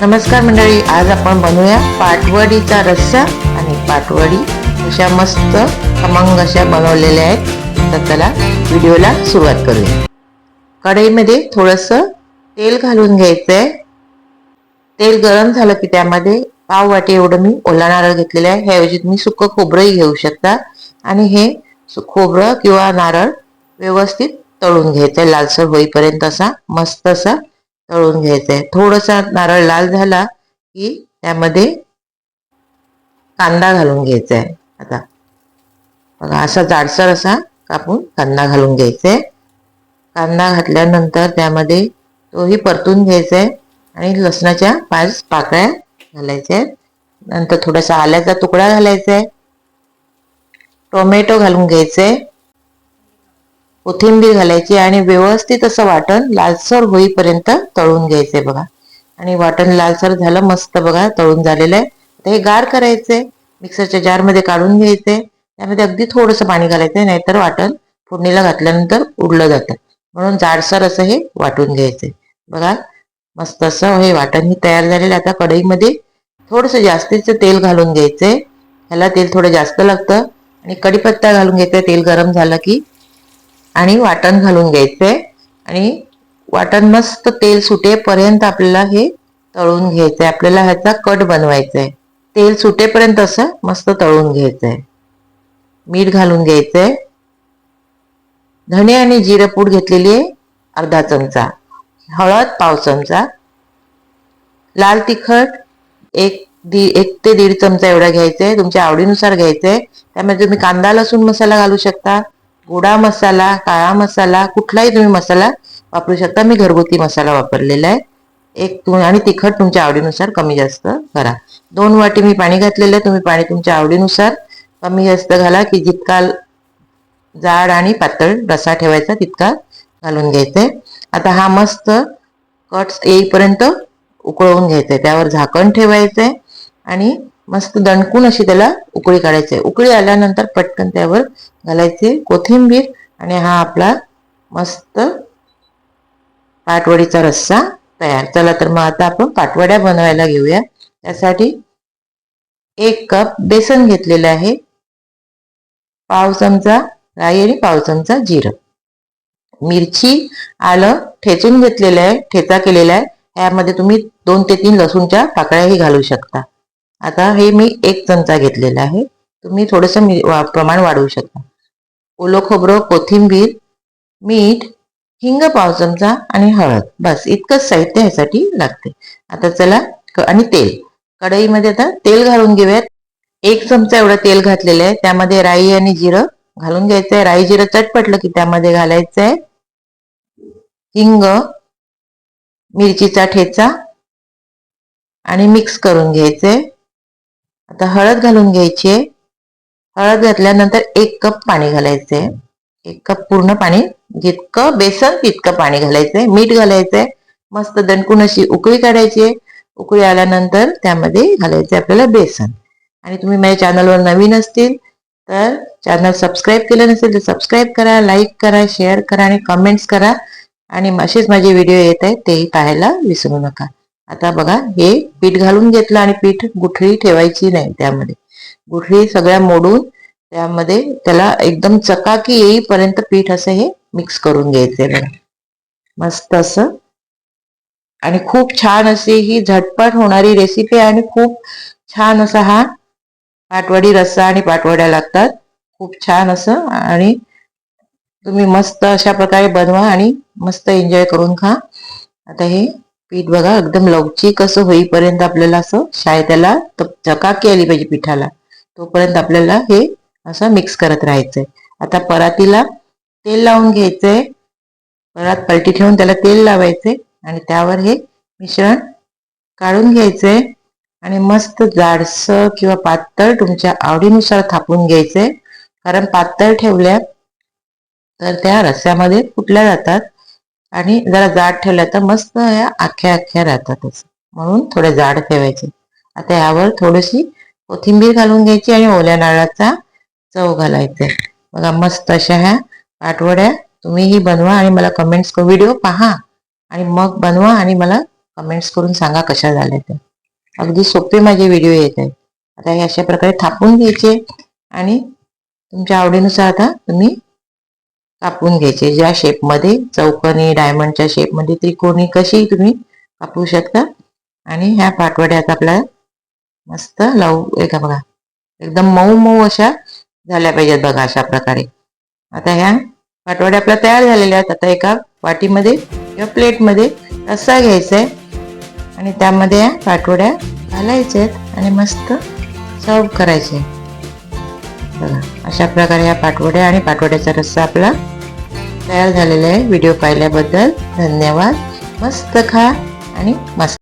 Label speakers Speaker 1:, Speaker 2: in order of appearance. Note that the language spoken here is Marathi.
Speaker 1: नमस्कार मंडळी आज आपण बनवूया पाटवडीचा रस्सा आणि पाटवडी अशा मस्त खमंग अशा बनवलेल्या आहेत. तर त्याला व्हिडिओला सुरुवात करूया. कढईमध्ये थोडंसं तेल घालून घ्यायचंय. तेल गरम झालं की त्यामध्ये पाव वाटी एवढं मी ओला नारळ घेतलेलं आहे. ह्याऐवजी तुम्ही सुकं खोबरंही घेऊ शकता. आणि हे खोबरं किंवा नारळ व्यवस्थित तळून घ्यायचंय. लालसर होईपर्यंत असा मस्त असा तळून घ्यायचं आहे थोडासा नारळ लाल झाला की त्यामध्ये कांदा घालून घ्यायचा आहे आता बघा असा जाडसर असा कापून कांदा घालून घ्यायचा आहे कांदा घातल्यानंतर त्यामध्ये तोही परतून घ्यायचा आहे आणि लसणाच्या पाच पाकळ्या घालायच्या आहेत नंतर थोडासा आल्याचा तुकडा घालायचा आहे टोमॅटो घालून घ्यायचे आहे कोथिंबीर घालायची आणि व्यवस्थित असं वाटण लालसर होईपर्यंत तळून घ्यायचे बघा. आणि वाटण लालसर झालं मस्त बघा तळून झालेलं आहे. आता हे गार करायचे मिक्सरच्या जारमध्ये काढून घ्यायचे. त्यामध्ये अगदी थोडंसं पाणी घालायचंय नाहीतर वाटण फोडणीला घातल्यानंतर उडलं जातं. म्हणून जाडसर असं हे वाटून घ्यायचंय बघा मस्त असं हे वाटण ही तयार झालेलं आहे. आता कढईमध्ये थोडंसं जास्तीचं तेल घालून घ्यायचंय ह्याला तेल थोडं जास्त लागतं. आणि कढीपत्ता घालून घ्यायचं तेल गरम झालं की आणि वाटण घालून घ्यायचंय आणि वाटण मस्त तेल सुटेपर्यंत आपल्याला हे तळून घ्यायचंय आपल्याला ह्याचा कट बनवायचा. आहे तेल सुटेपर्यंत असं मस्त तळून घ्यायचंय मीठ घालून घ्यायचंय धणे आणि जिरं पूड घेतलेली आहे अर्धा चमचा. हळद पाव चमचा. लाल तिखट एक दी एक ते दीड चमचा एवढा घ्यायचा. आहे तुमच्या आवडीनुसार घ्यायचं. आहे त्यामध्ये तुम्ही कांदा लसूण मसाला घालू शकता. गोडा मसाला काळा मसाला कुठलाही तुम्ही मसाला वापरू शकता. मी घरगुती मसाला वापरलेला आहे. एक तुम्ही आणि तिखट तुमच्या आवडीनुसार कमी जास्त करा. दोन वाटी मी पाणी घातलेलं आहे. तुम्ही पाणी तुमच्या आवडीनुसार कमी जास्त घाला की जितका जाड आणि पातळ रसा ठेवायचा तितका घालून घ्यायचंय आता हा मस्त कट येईपर्यंत उकळवून घ्यायचंय त्यावर झाकण ठेवायचं आहे आणि मस्त दणकून अशी त्याला उकळी काढायची. आहे उकळी आल्यानंतर पटकन त्यावर घालायचे कोथिंबीर आणि हा आपला मस्त पाटवडीचा रस्सा तयार. चला तर मग आता आपण पाटवड्या बनवायला घेऊया. त्यासाठी एक कप बेसन घेतलेलं आहे. पाव चमचा राई आणि पाव चमचा जिरं. मिरची आलं ठेचून घेतलेलं आहे ठेचा केलेला आहे. यामध्ये तुम्ही दोन ते तीन लसूणच्या पाकळ्याही घालू शकता. आता हे मी एक चमचा घेतलेला आहे. तुम्ही थोडंसं मी वा- प्रमाण वाढवू शकता. ओलं खोबरं कोथिंबीर मीठ हिंग पाव चमचा आणि हळद. बस इतकंच साहित्य ह्यासाठी लागते. आता चला आणि तेल. कढईमध्ये आता तेल घालून घेऊयात. एक चमचा एवढं तेल घातलेलं आहे. त्यामध्ये राई आणि जिरं घालून घ्यायचं आहे. राई जिरं चटपटलं की त्यामध्ये घालायचं आहे. हिंग मिरचीचा ठेचा आणि मिक्स करून घ्यायचंय आता हळद घालून घ्यायची आहे. हळद घातल्यानंतर एक कप पाणी घालायचंय एक कप पूर्ण पाणी जितकं बेसन तितकं पाणी घालायचंय. मीठ घालायचंय. मस्त दणकून अशी उकळी काढायची आहे. उकळी आल्यानंतर त्यामध्ये घालायचे आपल्याला बेसन. आणि तुम्ही माझ्या चॅनलवर नवीन असतील तर चॅनल सबस्क्राईब केलं नसेल तर सबस्क्राईब करा लाईक करा शेअर करा आणि कमेंट्स करा. आणि असेच माझे व्हिडिओ येत आहेत तेही पाहायला विसरू नका. आता बघा हे पीठ घालून घेतलं आणि पीठ गुठळी ठेवायची नाही त्यामध्ये. गुठळी सगळ्या मोडून त्यामध्ये त्याला एकदम चकाकी येईपर्यंत पीठ असं हे मिक्स करून घ्यायचंय बघा. मस्त असं. आणि खूप छान अशी ही झटपट होणारी रेसिपी आणि खूप छान असा हा पाटवडी रस्सा आणि पाटवड्या लागतात. खूप छान असं आणि तुम्ही मस्त अशा प्रकारे बनवा आणि मस्त एन्जॉय करून खा. आता हे पीठ बघा एकदम लवचिक असं होईपर्यंत आपल्याला असं शाय त्याला चकाकी आली पाहिजे पिठाला. तोपर्यंत आपल्याला हे असं मिक्स करत राहायचंय. आता परातीला तेल लावून घ्यायचंय. परात पलटी ठेवून त्याला तेल लावायचंय आणि त्यावर हे मिश्रण काढून घ्यायचंय. आणि मस्त जाडसर किंवा पातळ तुमच्या आवडीनुसार थापून घ्यायचंय. कारण पातळ ठेवल्या तर त्या रस्स्यामध्ये फुटल्या जातात. आणि जरा जाड ठेवल्या तर मस्त या आख्या आख्या राहतातच. म्हणून थोडे जाड ठेवायचे. आता यावर थोडीशी कोथिंबीर घालून घ्यायची आणि ओल्या नारळाचा चव घालायचे. बघा मस्त अशा ह्या पाठवड्या तुम्हीही बनवा आणि मला कमेंट्स व्हिडिओ पहा. आणि मग बनवा आणि मला कमेंट्स करून सांगा कशा झाल्या त्या. अगदी सोपे माझे व्हिडिओ येत आहेत. आता हे अशा प्रकारे थापून घ्यायचे आणि तुमच्या आवडीनुसार आता तुम्ही कापून घ्यायचे. ज्या शेपमध्ये चौकोनी डायमंडच्या शेपमध्ये त्रिकोणी कशी तुम्ही कापू शकता. आणि ह्या पाटवड्यात आपल्याला मस्त लावू. एका बघा एकदम मऊ मऊ अशा झाल्या पाहिजेत बघा अशा प्रकारे. आता ह्या पाटवड्या आपल्या तयार झालेल्या आहेत. आता एका वाटीमध्ये किंवा प्लेटमध्ये रस्सा घ्यायचा आहे. आणि त्यामध्ये या पाटवड्या घालायच्या आहेत. आणि मस्त सर्व करायचे बघा अशा प्रकारे या पाठवड्या आणि पाठवड्याचा रस्सा आपला तयार झालेला आहे. व्हिडिओ पाहिल्याबद्दल धन्यवाद. मस्त खा आणि मस्त